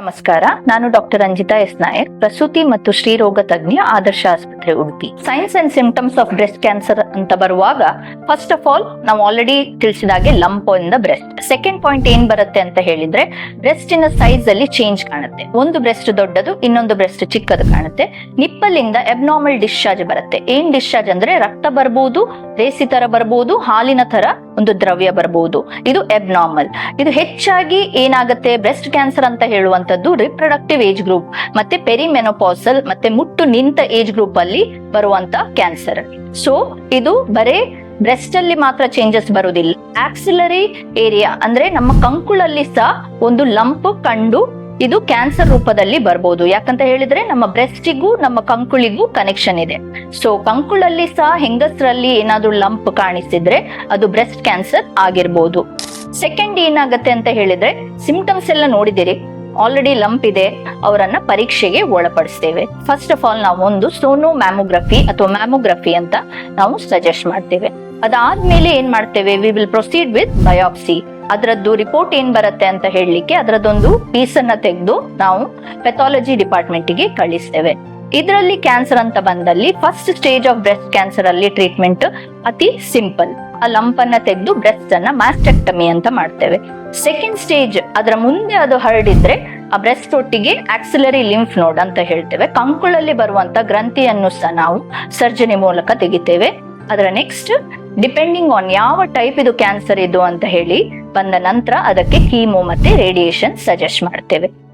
ನಮಸ್ಕಾರ. ನಾನು doctor Ranjita S Nayak. ಪ್ರಸೂತಿ ಮತ್ತು ಶ್ರೀರೋಗ ತಜ್ಞ ಆದರ್ಶ ಆಸ್ಪತ್ರೆ Udupi. Signs and symptoms of breast cancer ಅಂತ ಬರುವಾಗ ಫಸ್ಟ್ ಆಫ್ ಆಲ್ ನಾವು already ತಿಳಿಸಿದಾಗೆ lump in the breast second point ಏನ್ ಬರುತ್ತೆ ಅಂತ ಹೇಳಿದ್ರೆ ಬ್ರೆಸ್ಟಿನ ಸೈಜ್ ಅಲ್ಲಿ ಚೇಂಜ್ ಕಾಣುತ್ತೆ. ಒಂದು ಬ್ರೆಸ್ಟ್ ದೊಡ್ಡದು, ಇನ್ನೊಂದು ಬ್ರೆಸ್ಟ್ ಚಿಕ್ಕದು ಕಾಣುತ್ತೆ. ನಿಪ್ಪಲಿಂದ ಅಬ್ನಾರ್ಮಲ್ ಡಿಸ್ಚಾರ್ಜ್ ಬರುತ್ತೆ. ಏನ್ ಡಿಸ್ಚಾರ್ಜ್ ಅಂದ್ರೆ ರಕ್ತ ಬರಬಹುದು ರೇಸಿ ತರ ಬರಬಹುದು ಹಾಲಿನ ತರ ಒಂದು ದ್ರವ್ಯ ಬರಬಹುದು ಇದು ಎಬ್ನಾರ್ಮಲ್ ಇದು ಹೆಚ್ಚಾಗಿ ಏನಾಗುತ್ತೆ? ಬ್ರೆಸ್ಟ್ ಕ್ಯಾನ್ಸರ್ ಅಂತ ಹೇಳುವಂತದ್ದು ರಿಪ್ರೊಡಕ್ಟಿವ್ ಏಜ್ ಗ್ರೂಪ್ ಮತ್ತೆ ಪೆರಿಮೆನೋಪಾಸಲ್ ಮತ್ತೆ ಮುಟ್ಟು ನಿಂತ ಏಜ್ ಗ್ರೂಪ್ ಬರುವಂತ ಕ್ಯಾನ್ಸರ್ ಸೊ ಇದು ಬರೇ ಬ್ರೆಸ್ಟ್ ಅಲ್ಲಿ ಮಾತ್ರ ಚೇಂಜಸ್ ಬರುವುದಿಲ್ಲ ಆಕ್ಸಿಲರಿ ಏರಿಯಾ ಅಂದ್ರೆ ನಮ್ಮ ಕಂಕುಳಲ್ಲಿ ಸಹ ಒಂದು ಲಂಪ್ ಕಂಡು ಇದು ಕ್ಯಾನ್ಸರ್ ರೂಪದಲ್ಲಿ ಬರ್ಬೋದು. ಯಾಕಂತ ಹೇಳಿದ್ರೆ ನಮ್ಮ ಬ್ರೆಸ್ಟಿಗೂ ನಮ್ಮ ಕಂಕುಳಿಗೂ ಕನೆಕ್ಷನ್ ಇದೆ. ಸೊ ಕಂಕುಳಲ್ಲಿ ಸಹ ಹೆಂಗಸರಲ್ಲಿ ಏನಾದ್ರೂ ಲಂಪ್ ಕಾಣಿಸಿದ್ರೆ ಅದು ಬ್ರೆಸ್ಟ್ ಕ್ಯಾನ್ಸರ್ ಆಗಿರ್ಬೋದು. ಸೆಕೆಂಡ್ ಏನಾಗತ್ತೆ ಅಂತ ಹೇಳಿದ್ರೆ ಸಿಂಪ್ಟಮ್ಸ್ ಎಲ್ಲ ನೋಡಿದಿರಿ ಆಲ್ರೆಡಿ ಲಂಪ್ ಇದೆ, ಅವರನ್ನ ಪರೀಕ್ಷೆಗೆ ಒಳಪಡಿಸ್ತೇವೆ. ಫಸ್ಟ್ ಆಫ್ ಆಲ್ ನಾವು ಒಂದು ಸೋನೋ ಮ್ಯಾಮೋಗ್ರಫಿ ಅಥವಾ ಮ್ಯಾಮೋಗ್ರಫಿ ಅಂತ ನಾವು ಸಜೆಸ್ಟ್ ಮಾಡ್ತೇವೆ. ಅದಾದ್ಮೇಲೆ ಏನ್ ಮಾಡ್ತೇವೆ? We will proceed with biopsy ಅದರದ್ದು ರಿಪೋರ್ಟ್ ಏನ್ ಬರುತ್ತೆ ಅಂತ ಹೇಳಲಿಕ್ಕೆ ಅದರದೊಂದು ಪೀಸ್ ಅನ್ನ ತೆಗೆದು ನಾವು ಪೆಥಾಲಜಿ ಡಿಪಾರ್ಟ್ಮೆಂಟ್ಗೆ ಕಳಿಸ್ತೇವೆ. ಇದರಲ್ಲಿ ಕ್ಯಾನ್ಸರ್ ಅಂತ ಬಂದಲ್ಲಿ first stage of breast cancer ಅಲ್ಲಿ ಟ್ರೀಟ್ಮೆಂಟ್ ಅತಿ ಸಿಂಪಲ್ ಆ ಲಂಪ್ ಅನ್ನ ತೆಗೆದು ಬ್ರೆಸ್ಟ್ ಅನ್ನ ಮಾಸ್ಟೆಕ್ಟಮಿ ಅಂತ ಮಾಡ್ತೇವೆ. ಸೆಕೆಂಡ್ ಸ್ಟೇಜ್ ಅದರ ಮುಂದೆ ಅದು ಹರಡಿದ್ರೆ ಆ ಬ್ರೆಸ್ಟ್ ಒಟ್ಟಿಗೆ ಆಕ್ಸಿಲರಿ ಲಿಂಫ್ ನೋಡ್ ಅಂತ ಹೇಳ್ತೇವೆ. ಕಂಕುಳಲ್ಲಿ ಬರುವಂತ ಗ್ರಂಥಿಯನ್ನು ಸಹ ನಾವು ಸರ್ಜನೆ ಮೂಲಕ ತೆಗಿತೇವೆ. ಅದರ ನೆಕ್ಸ್ಟ್ ಡಿಪೆಂಡಿಂಗ್ ಆನ್ ಯಾವ ಟೈಪ್ ಇದು ಕ್ಯಾನ್ಸರ್ ಇದು ಅಂತ ಹೇಳಿ ಬಂದ ನಂತರ ಅದಕ್ಕೆ ಕೀಮೋ ಮತ್ತೆ ರೇಡಿಯೇಷನ್ ಸಜೆಸ್ಟ್ ಮಾಡ್ತೇವೆ.